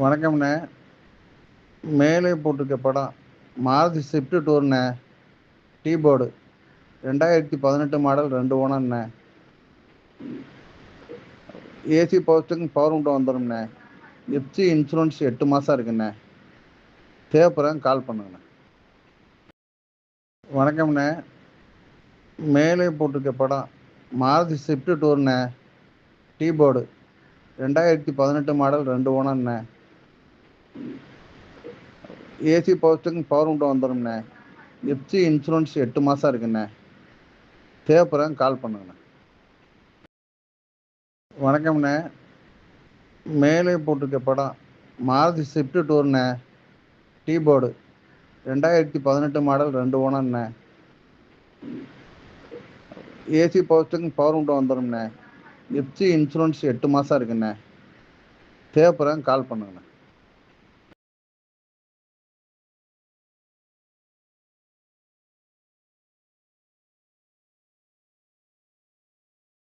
வணக்கம்ண்ணே. மேலே போட்டிருக்க படம் மாருதி ஸ்விஃப்ட் டூர்ண்ணே. டீ போர்டு ரெண்டாயிரத்தி பதினெட்டு மாடல் ரெண்டு ஓனர்ண்ணே. ஏசி பவர் பவர் விண்டோ வந்துடும்ண்ணே எஃப்சி இன்சூரன்ஸ் எட்டு மாதம் இருக்குண்ணே. தேவைப்படுறேன் கால் பண்ணுங்கண்ணே. வணக்கம்ண்ணே. மேலே போட்டிருக்க படம் மாருதி ஸ்விஃப்ட் டூர்ண்ணே. டீ போர்டு ரெண்டாயிரத்தி பதினெட்டு மாடல் ரெண்டு ஓனர்ண்ணே. ஏசி பவர் பவர் விண்டோ வந்துடும்ண்ணே எஃப்சி இன்சூரன்ஸ் எட்டு மாதம் இருக்குண்ணே. தேவைப்படுறேன் கால் பண்ணுங்கண்ணே. வணக்கம்ண்ணே. மேலே போட்டிருக்க படம் மாருதி ஸ்விஃப்ட் டூர்ண்ணே. டீ போர்டு ரெண்டாயிரத்தி பதினெட்டு மாடல் ரெண்டு ஓனர்ண்ணே. ஏசி பவர் பவர் விண்டோ வந்துடும்ண்ணே எஃப்சி இன்சூரன்ஸ் எட்டு மாதம் இருக்குண்ணே. தேவைப்படுறேன் கால் பண்ணுங்கண்ணே.